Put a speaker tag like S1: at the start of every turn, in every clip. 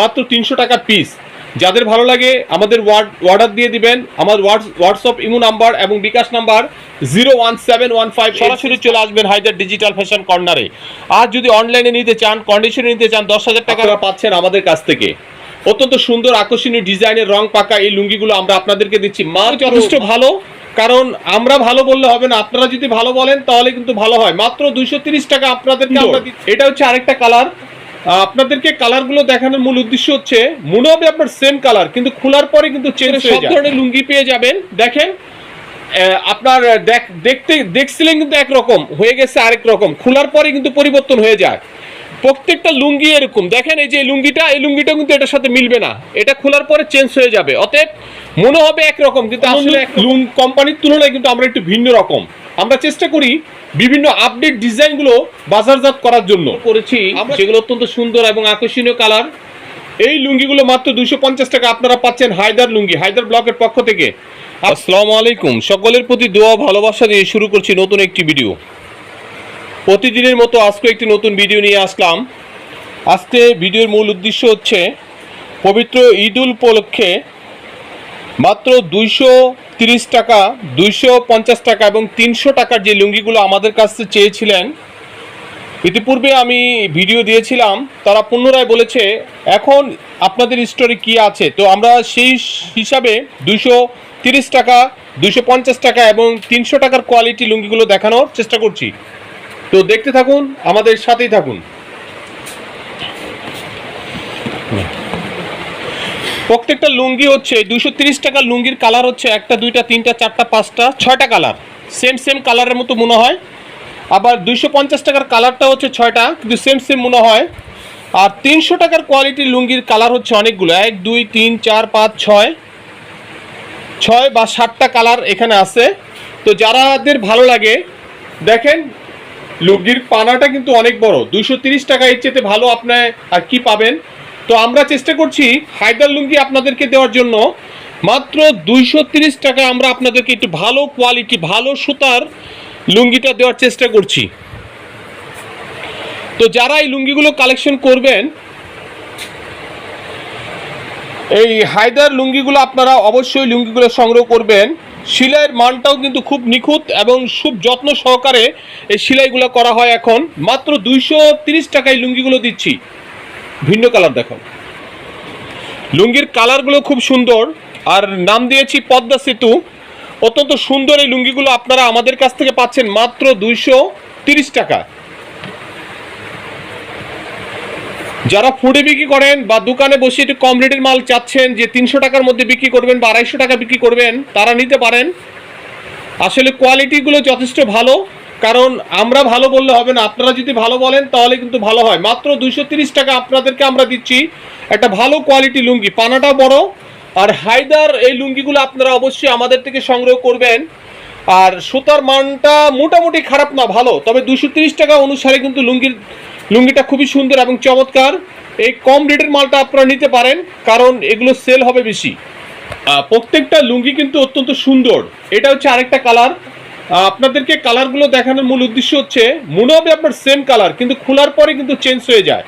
S1: মাত্র তিনশো টাকা পিস যাদের ভালো লাগে আমাদের অর্ডার দিয়ে দিবেন। আমার হোয়াটসঅ্যাপ ইমো নাম্বার এবং bKash number zero one seven one five. সরাসরি চলে আসবেন হায়দার ডিজিটাল ফ্যাশন কর্নারে আর যদি অনলাইনে নিতে চান কন্ডিশনে নিতে চান দশ হাজার টাকা পাচ্ছেন আমাদের কাছ থেকে। অত্যন্ত সুন্দর আকর্ষণীয় ডিজাইনের রং পাকা এই লুঙ্গিগুলো আমরা আপনাদেরকে দিচ্ছি। মাল যথেষ্ট ভালো কারণ আমরা ভালো বললে হবে না। আপনারা যদি ভালো বলেন তাহলে কিন্তু ভালো হয়। মাত্র দুইশো তিরিশ টাকা আপনাদেরকে আমরা দিচ্ছি। এটা হচ্ছে আরেকটা কালার আপনাদেরকে কালারগুলো দেখানোর মূল উদ্দেশ্য হচ্ছে মনে হবে আপনার সেম কালার কিন্তু খোলার পরে কিন্তু চেঞ্জ সব ধরনের লুঙ্গি পেয়ে যাবেন। দেখেন আহ, আপনার দেখ দেখতে দেখছিলেন কিন্তু একরকম হয়ে গেছে আরেক রকম। খোলার পরে কিন্তু পরিবর্তন হয়ে যায়। প্রত্যেকটা লুঙ্গি এরকম। দেখেন এই যে লুঙ্গিটা এই লুঙ্গিটা কিন্তু এটার সাথে মিলবে না। এটা খোলার পরে চেঞ্জ হয়ে যাবে। অতএব মনে হবে একরকম কিন্তু আসলে লুং কোম্পানির তুলনায় কিন্তু আমরা একটু ভিন্ন রকম। আমরা চেষ্টা করি বিভিন্ন আপডেট ডিজাইনগুলো বাজারজাত করার জন্য। করেছি। যেগুলো অত্যন্ত সুন্দর এবং আকর্ষণীয় কালার। এই লুঙ্গিগুলো মাত্র দুশো পঞ্চাশ টাকা আপনারা পাচ্ছেন হায়দার লুঙ্গি হায়দার ব্লকের পক্ষ থেকে। আসসালামু আলাইকুম। সকলের প্রতি দোয়া ভালোবাসা দিয়ে শুরু করছি নতুন একটি ভিডিও প্রতিদিনের মতো আজকে একটি নতুন ভিডিও নিয়ে আসলাম। আজকে ভিডিওর মূল উদ্দেশ্য হচ্ছে, পবিত্র ঈদুল উপলক্ষে মাত্র দুইশো তিরিশ টাকা, দুইশো পঞ্চাশ টাকা এবং তিনশো টাকার যে লুঙ্গিগুলো আমাদের কাছে চেয়েছিলেন, ইতিপূর্বে আমি ভিডিও দিয়েছিলাম, তারা পুনরায় বলেছে, এখন আপনাদের স্টোরে কি আছে? তো আমরা সেই হিসাবে দুইশো তিরিশ টাকা, দুইশো পঞ্চাশ টাকা এবং তিনশো টাকার কোয়ালিটি লুঙ্গিগুলো দেখানোর চেষ্টা করছি। তো দেখতে থাকুন, আমাদের সাথেই থাকুন। প্রত্যেকটা লুঙ্গি হচ্ছে দুশো তিরিশ টাকার লুঙ্গির কালার হচ্ছে একটা, দুইটা, তিনটা, চারটা, পাঁচটা, ছয়টা কালার। সেম সেম কালারের মতো মনে হয়। আবার দুইশো পঞ্চাশ টাকার কালারটা হচ্ছে ছয়টা, কিন্তু সেম সেম মনে হয়। আর তিনশো টাকার কোয়ালিটির লুঙ্গির কালার হচ্ছে অনেকগুলো। এক, দুই, তিন, চার, পাঁচ, ছয়। ছয় বা সাতটা কালার এখানে আছে। তো যারাদের ভালো লাগে, দেখেন লুঙ্গির পানাটা কিন্তু অনেক বড়। দুইশো তিরিশ টাকা এর চেয়ে ভালো আপনার আর কি পাবেন? তো আমরা চেষ্টা করছি হায়দার লুঙ্গি আপনাদেরকে দেওয়ার জন্য। মাত্র দুইশো তিরিশ টাকা আমরা আপনাদেরকে একটু ভালো কোয়ালিটি ভালো সুতার লুঙ্গিটা দেওয়ার চেষ্টা করছি। তো যারা এই লুঙ্গিগুলো কালেকশন করবেন, এই হায়দার লুঙ্গিগুলো আপনারা অবশ্যই লুঙ্গিগুলো সংগ্রহ করবেন। সেলাইয়ের মানটাও কিন্তু খুব নিখুঁত এবং খুব যত্ন সহকারে এই সিলাইগুলো করা হয় এখন। মাত্র দুইশো তিরিশ টাকায় লুঙ্গিগুলো দিচ্ছি। ভিন্ন কালার দেখো লুঙ্গির কালারগুলো খুব সুন্দর। আর নাম দিয়েছি পদ্মা সেতু। অত্যন্ত সুন্দর এই লুঙ্গিগুলো আপনারা আমাদের কাছ থেকে পাচ্ছেন মাত্র দুইশো তিরিশ টাকা যারা ফুডে বিক্রি করেন বা দোকানে বসে একটু কম রেটের মাল চাচ্ছেন, যে তিনশো টাকার মধ্যে বিক্রি করবেন বা আড়াইশো টাকা বিক্রি করবেন, তারা নিতে পারেন। আসলে কোয়ালিটিগুলো যথেষ্ট ভালো, কারণ আমরা ভালো বললে হবে না। আপনারা যদি ভালো বলেন, তাহলে কিন্তু ভালো হয়। মাত্র দুইশো টাকা আপনাদেরকে আমরা দিচ্ছি একটা ভালো কোয়ালিটি লুঙ্গি। পানাটা বড়, আর হায়দার এই লুঙ্গিগুলো আপনারা অবশ্যই আমাদের থেকে সংগ্রহ করবেন। আর সুতার মানটা মোটামুটি খারাপ না, ভালো। তবে দুশো টাকা অনুসারে কিন্তু লুঙ্গির লুঙ্গিটা খুবই সুন্দর এবং চমৎকার। এই কম রেটের মালটা আপনারা নিতে পারেন, কারণ এগুলো সেল হবে বেশি। প্রত্যেকটা লুঙ্গি কিন্তু অত্যন্ত সুন্দর। এটা হচ্ছে আরেকটা কালার আপনাদেরকে কালারগুলো দেখানোর মূল উদ্দেশ্য হচ্ছে, মনে হবে আপনার সেম কালার কিন্তু খোলার পরে কিন্তু চেঞ্জ হয়ে যায়।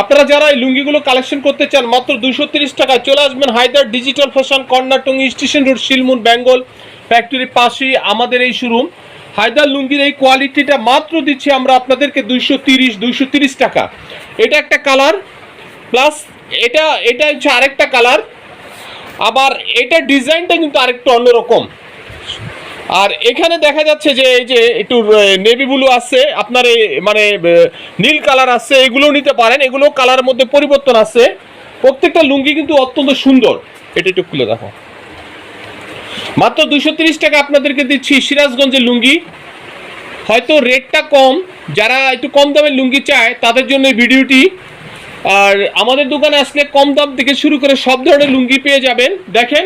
S1: আপনারা যারা এই লুঙ্গিগুলো কালেকশন করতে চান, মাত্র দুশো তিরিশ টাকা চলে আসবেন Haidar digital fashion Tongi station road Shilmun Bengal ফ্যাক্টরির পাশেই আমাদের এই শোরুম হায়দার লুঙ্গির এই কোয়ালিটিটা মাত্র দিচ্ছি আমরা আপনাদেরকে দুইশো তিরিশ দুইশো তিরিশ টাকা। এটা একটা কালার, প্লাস এটা এটা হচ্ছে আরেকটা কালার, আবার এটা ডিজাইনটা কিন্তু আরেকটু অন্যরকম। আর এখানে দেখা যাচ্ছে যে এই যে একটু নেভি ব্লু আছে, আপনার এই মানে নীল কালার আছে, এগুলোও নিতে পারেন, এগুলো কালারের মধ্যে পরিবর্তন আছে। প্রত্যেকটা লুঙ্গি কিন্তু অত্যন্ত সুন্দর। এটা একটু খুলে দেখো। মাত্র দুশো টাকা আপনাদেরকে দিচ্ছি সিরাজগঞ্জের লুঙ্গি। হয়তো রেটটা কম, যারা একটু কম দামের লুঙ্গি চায়, তাদের জন্য এই ভিডিওটি। আর আমাদের দোকানে আসলে কম দাম থেকে শুরু করে সব ধরনের লুঙ্গি পেয়ে যাবেন। দেখেন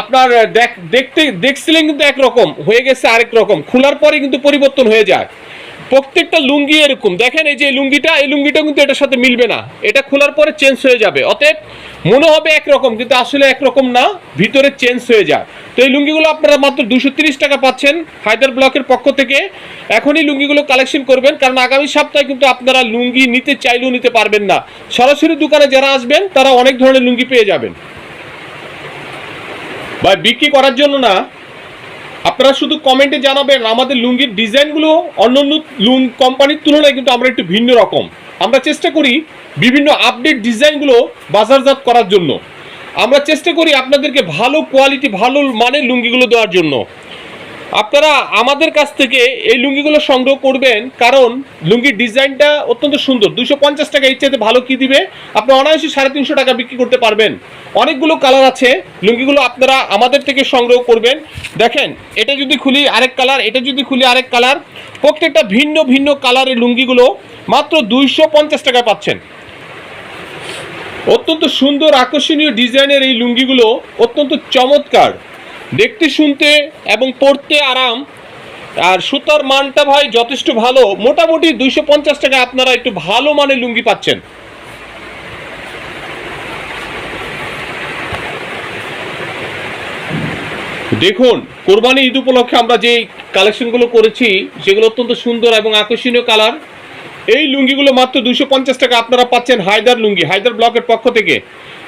S1: আপনার, দেখ, দেখতে, দেখছিলেন কিন্তু একরকম, হয়ে গেছে আরেক রকম। খোলার পরে কিন্তু পরিবর্তন হয়ে যায়। প্রত্যেকটা লুঙ্গি এরকম। দেখেন এই যে লুঙ্গিটা, এই লুঙ্গিটা কিন্তু এটার সাথে মিলবে না। এটা খোলার পরে চেঞ্জ হয়ে যাবে। অতএব মনে হবে একরকম, কিন্তু আসলে একরকম না, ভিতরে চেঞ্জ হয়ে যায় তো এই লুঙ্গিগুলো আপনারা মাত্র দুশো টাকা পাচ্ছেন হায়দার ব্লকের পক্ষ থেকে। এখনই লুঙ্গিগুলো কালেকশন করবেন, কারণ আগামী সপ্তাহে কিন্তু আপনারা লুঙ্গি নিতে চাইলেও নিতে পারবেন না। সরাসরি দোকানে যারা আসবেন, তারা অনেক ধরনের লুঙ্গি পেয়ে যাবেন। বা বিক্রি করার জন্য না আপনারা শুধু কমেন্টে জানাবেন, আমাদের লুঙ্গির ডিজাইনগুলো অন্য অন্য লুং কোম্পানির তুলনায় কিন্তু আমরা একটু ভিন্ন রকম। আমরা চেষ্টা করি বিভিন্ন আপডেট ডিজাইনগুলো বাজারজাত করার জন্য। আমরা চেষ্টা করি আপনাদেরকে ভালো কোয়ালিটি ভালো মানের লুঙ্গিগুলো দেওয়ার জন্য। আপনারা আমাদের কাছ থেকে এই লুঙ্গিগুলো সংগ্রহ করবেন, কারণ লুঙ্গির ডিজাইনটা অত্যন্ত সুন্দর। দুশো পঞ্চাশ টাকা ইচ্ছাতে ভালো কি দিবে? আপনি অনায়াসে সাড়ে তিনশো টাকা বিক্রি করতে পারবেন। অনেকগুলো কালার আছে, লুঙ্গিগুলো আপনারা আমাদের থেকে সংগ্রহ করবেন। দেখেন, এটা যদি খুলি আরেক কালার, এটা যদি খুলি আরেক কালার, প্রত্যেকটা ভিন্ন ভিন্ন কালারের লুঙ্গিগুলো মাত্র দুইশো পঞ্চাশ টাকা পাচ্ছেন। অত্যন্ত সুন্দর আকর্ষণীয় ডিজাইনের এই লুঙ্গিগুলো অত্যন্ত চমৎকার। দেখতে, শুনতে এবং পরতে আরাম। আর সুতার মানটা ভাই যথেষ্ট ভালো। মোটামুটি দুইশো পঞ্চাশ টাকা আপনারা একটু ভালো মানের লুঙ্গি পাচ্ছেন। দেখুন, কোরবানি ঈদ উপলক্ষে আমরা যে কালেকশনগুলো করেছি, সেগুলো অত্যন্ত সুন্দর এবং আকর্ষণীয় কালার। এই লুঙ্গিগুলো মাত্র দুশো পঞ্চাশ টাকা আপনারা পাচ্ছেন হায়দার লুঙ্গি, হায়দার ব্লকের পক্ষ থেকে।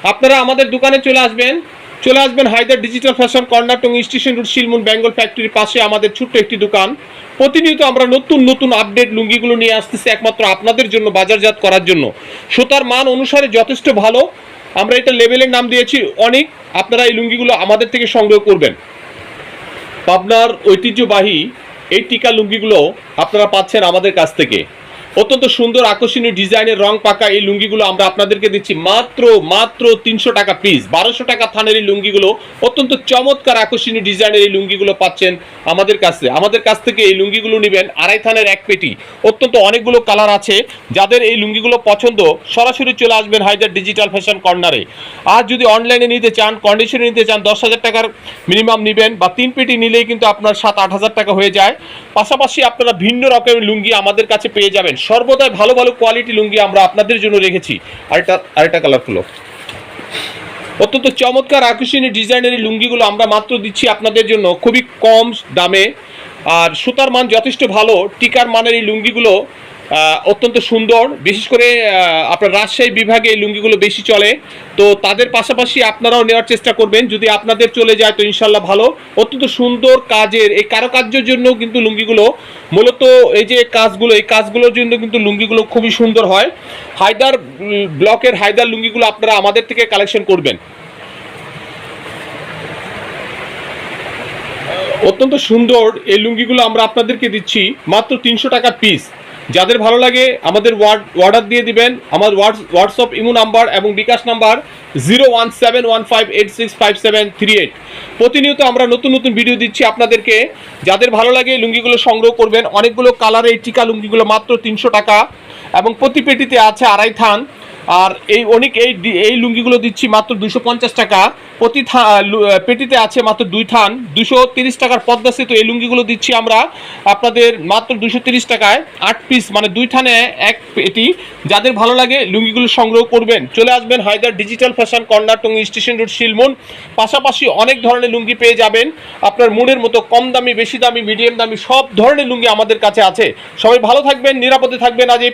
S1: আপনারা আমাদের দোকানে চলে আসবেন। চলে আসবেন Haidar digital fashion corner Tong station road Shilmun Bengal ফ্যাক্টরির পাশে আমাদের ছোট্ট একটি দোকান। প্রতিনিয়ত আমরা নতুন নতুন আপডেট লুঙ্গিগুলো নিয়ে আসতেছি একমাত্র আপনাদের জন্য বাজারজাত করার জন্য। সুতার মান অনুসারে যথেষ্ট ভালো। আমরা এটা লেভেলের নাম দিয়েছি অনেক। আপনারা এই লুঙ্গিগুলো আমাদের থেকে সংগ্রহ করবেন। পাবনার ঐতিহ্যবাহী এই টিকা লুঙ্গিগুলো আপনারা পাচ্ছেন আমাদের কাছ থেকে। অত্যন্ত সুন্দর আকর্ষণীয় ডিজাইনের রং পাকা এই লুঙ্গিগুলো আমরা আপনাদেরকে দিচ্ছি। মাত্র মাত্র তিনশো টাকা পিস বারোশো টাকা থানের এই লুঙ্গিগুলো, অত্যন্ত চমৎকার আকর্ষণীয় ডিজাইনের এই লুঙ্গিগুলো পাচ্ছেন আমাদের কাছে। আমাদের কাছ থেকে এই লুঙ্গিগুলো নেবেন আড়াই থানের এক পেটি। অত্যন্ত অনেকগুলো কালার আছে। যাদের এই লুঙ্গিগুলো পছন্দ, সরাসরি চলে আসবেন হায়দার ডিজিটাল ফ্যাশন কর্নারে। আর যদি অনলাইনে নিতে চান কন্ডিশনে নিতে চান, দশ হাজার টাকার মিনিমাম নেবেন বা তিন পেটি নিলেই কিন্তু আপনার সাত, আট হাজার টাকা হয়ে যায়। পাশাপাশি আপনারা ভিন্ন রকমের লুঙ্গি আমাদের কাছে পেয়ে যাবেন। সর্বদাই ভালো ভালো কোয়ালিটি লুঙ্গি আমরা আপনাদের জন্য রেখেছি। আরেকটা আরেকটা কালার অত্যন্ত চমৎকার, আকর্ষণীয় ডিজাইনের এই লুঙ্গিগুলো আমরা মাত্র দিচ্ছি আপনাদের জন্য। খুবই কম দামে। আর সুতার মান যথেষ্ট ভালো। টিকার মানের এই লুঙ্গিগুলো অত্যন্ত সুন্দর। বিশেষ করে আপনার রাজশাহী বিভাগে এই লুঙ্গিগুলো বেশি চলে। তো তাদের পাশাপাশি আপনারাও নেওয়ার চেষ্টা করবেন। যদি আপনাদের চলে যায়, তো ইনশাল্লাহ ভালো। অত্যন্ত সুন্দর কাজের, এই কারুকার্যের জন্য কিন্তু লুঙ্গিগুলো, মূলত এই যে কাজগুলো, এই কাজগুলোর জন্য কিন্তু লুঙ্গিগুলো খুবই সুন্দর হয়। হায়দার ব্লকের হায়দার লুঙ্গিগুলো আপনারা আমাদের থেকে কালেকশন করবেন। অত্যন্ত সুন্দর এই লুঙ্গিগুলো আমরা আপনাদেরকে দিচ্ছি, মাত্র তিনশো টাকা পিস। যাদের ভালো লাগে আমাদের ওয়ার্ড অর্ডার দিয়ে দিবেন। আমার হোয়াটসঅ্যাপ, ইমো নাম্বার এবং bKash number zero one seven one five eight six five seven three eight. প্রতিনিয়ত আমরা নতুন নতুন ভিডিও দিচ্ছি আপনাদেরকে। যাদের ভালো লাগে লুঙ্গিগুলো সংগ্রহ করবেন, অনেকগুলো কালারের টিকা লুঙ্গিগুলো মাত্র তিনশো টাকা। এবং প্রতি পেটিতে আছে আড়াই থান। আর এই অনেক এই এই লুঙ্গিগুলো দিচ্ছি মাত্র দুশো পঞ্চাশ টাকা। প্রতি পেটিতে আছে মাত্র দুই থান। দুশো তিরিশ টাকার পদ্মা সেতু এই লুঙ্গিগুলো দিচ্ছি আমরা। আপনাদের মাত্র দুশো তিরিশ টাকায় আট পিস মানে দুই থানে এক পেটি। যাদের ভালো লাগে লুঙ্গিগুলো সংগ্রহ করবেন। চলে আসবেন Haidar digital fashion corner Tongi station road Shilmon পাশাপাশি অনেক ধরনের লুঙ্গি পেয়ে যাবেন। আপনার মনের মতো কম দামি, বেশি দামি, মিডিয়াম দামি সব ধরনের লুঙ্গি আমাদের কাছে আছে। সবাই ভালো থাকবেন, নিরাপদে থাকবেন। আজ এই